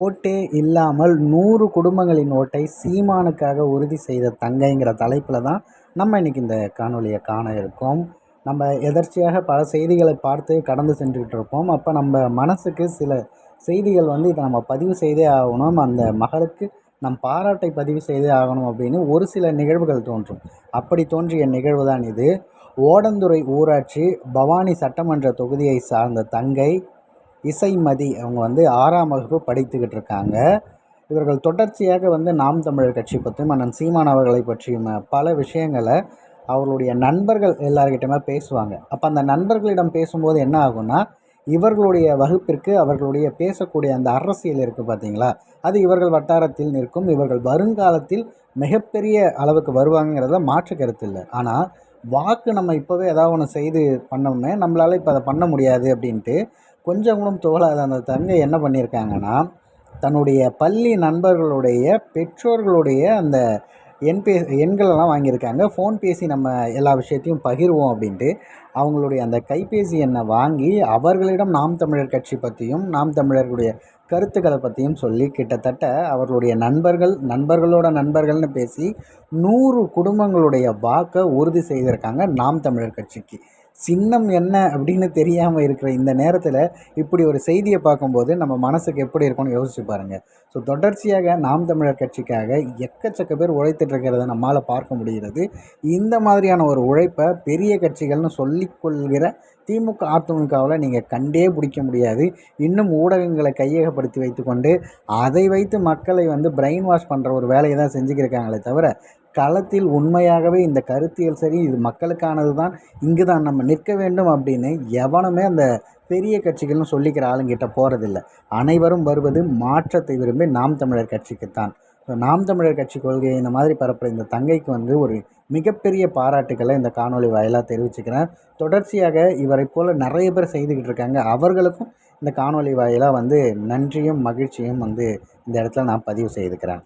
ஓட்டே இல்லாமல் நூறு குடும்பங்களின் ஓட்டை சீமானுக்காக உறுதி செய்த தங்கைங்கிற தலைப்பில் தான் நம்ம இன்றைக்கி இந்த காணொலியை காண இருக்கோம். நம்ம எதர்ச்சியாக பல செய்திகளை பார்த்து கடந்து சென்றுக்கிட்டு இருப்போம். அப்போ நம்ம மனசுக்கு சில செய்திகள் வந்து இதை நம்ம பதிவு செய்தே ஆகணும். அந்த மகளுக்கு நம் பாராட்டை பதிவு செய்தே ஆகணும் அப்படின்னு ஒரு சில நிகழ்வுகள் தோன்றும். அப்படி தோன்றிய நிகழ்வு தான் இது. ஓடந்துறை ஊராட்சி பவானி சட்டமன்ற தொகுதியை சார்ந்த தங்கை இசைமதி அவங்க வந்து ஆறாம் வகுப்பு படித்துக்கிட்டு இருக்காங்க. இவர்கள் தொடர்ச்சியாக வந்து நாம் தமிழர் கட்சி பற்றியும் அண்ணன் சீமான் அவர்களை பற்றியும் பல விஷயங்களை அவர்களுடைய நண்பர்கள் எல்லார்கிட்டமே பேசுவாங்க. அப்போ அந்த நண்பர்களிடம் பேசும்போது என்ன ஆகும்னா இவர்களுடைய வகுப்பிற்கு அவர்களுடைய பேசக்கூடிய அந்த அரசியல் இருக்குது பார்த்தீங்களா அது இவர்கள் வட்டாரத்தில் நிற்கும் இவர்கள் வருங்காலத்தில் மிகப்பெரிய அளவுக்கு வருவாங்கிறத மாற்று கருத்து இல்லை. ஆனால் வாக்கு நம்ம இப்போவே ஏதாவது ஒன்று செய்து பண்ணோமே நம்மளால் இப்போ அதை பண்ண முடியாது அப்படின்ட்டு கொஞ்சம் கூட தோலாத அந்த தங்கை என்ன பண்ணியிருக்காங்கன்னா தன்னுடைய பள்ளி நண்பர்களுடைய பெற்றோர்களுடைய அந்த எண் பே எண்களெல்லாம் வாங்கியிருக்காங்க. ஃபோன் பேசி நம்ம எல்லா விஷயத்தையும் பகிர்வோம் அப்படின்ட்டு அவங்களுடைய அந்த கைபேசி எண்ணை வாங்கி அவர்களிடம் நாம் தமிழர் கட்சி பற்றியும் நாம் தமிழர்களுடைய கருத்துக்களை பற்றியும் சொல்லி கிட்டத்தட்ட அவர்களுடைய நண்பர்கள் நண்பர்களோட நண்பர்கள்னு பேசி நூறு குடும்பங்களுடைய வாக்கை உறுதி செய்திருக்காங்க நாம் தமிழர் கட்சிக்கு. சின்னம் என்ன அப்படின்னு தெரியாமல் இருக்கிற இந்த நேரத்தில் இப்படி ஒரு செய்தியை பார்க்கும்போது நம்ம மனசுக்கு எப்படி இருக்கும்னு யோசிச்சு பாருங்கள் ஸோ தொடர்ச்சியாக நாம் தமிழர் கட்சிக்காக எக்கச்சக்க பேர் உழைத்துட்ருக்கிறத நம்மளால் பார்க்க முடிகிறது. இந்த மாதிரியான ஒரு உழைப்பை பெரிய கட்சிகள்னு சொல்லிக்கொள்கிற திமுக அதிமுகவில் நீங்கள் கண்டே பிடிக்க முடியாது. இன்னும் ஊடகங்களை கையகப்படுத்தி வைத்துக்கொண்டு அதை வைத்து மக்களை வந்து பிரெயின் வாஷ் பண்ணுற ஒரு வேலையை தான் செஞ்சுக்கிருக்காங்களே தவிர களத்தில் உண்மையாகவே இந்த கருத்தியல் சரி இது மக்களுக்கானது தான் இங்கு தான் நம்ம நிற்க வேண்டும் அப்படின்னு எவனுமே அந்த பெரிய கட்சிகள்னு சொல்லிக்கிற ஆளுங்கிட்ட போகிறதில்ல அனைவரும் வருவது மாற்றத்தை விரும்பி நாம் தமிழர் கட்சிக்குத்தான். ஸோ நாம் தமிழர் கட்சி கொள்கையை இந்த மாதிரி பரப்புகிற இந்த தங்கைக்கு வந்து ஒரு மிகப்பெரிய பாராட்டுக்களை இந்த காணொலி வாயிலாக தெரிவிச்சுக்கிறேன். தொடர்ச்சியாக இவரை போல் நிறைய பேர் செய்துக்கிட்டு இருக்காங்க. அவர்களுக்கும் இந்த காணொலி வாயிலாக வந்து நன்றியும் மகிழ்ச்சியும் வந்து இந்த இடத்துல நான் பதிவு செய்துக்கிறேன்.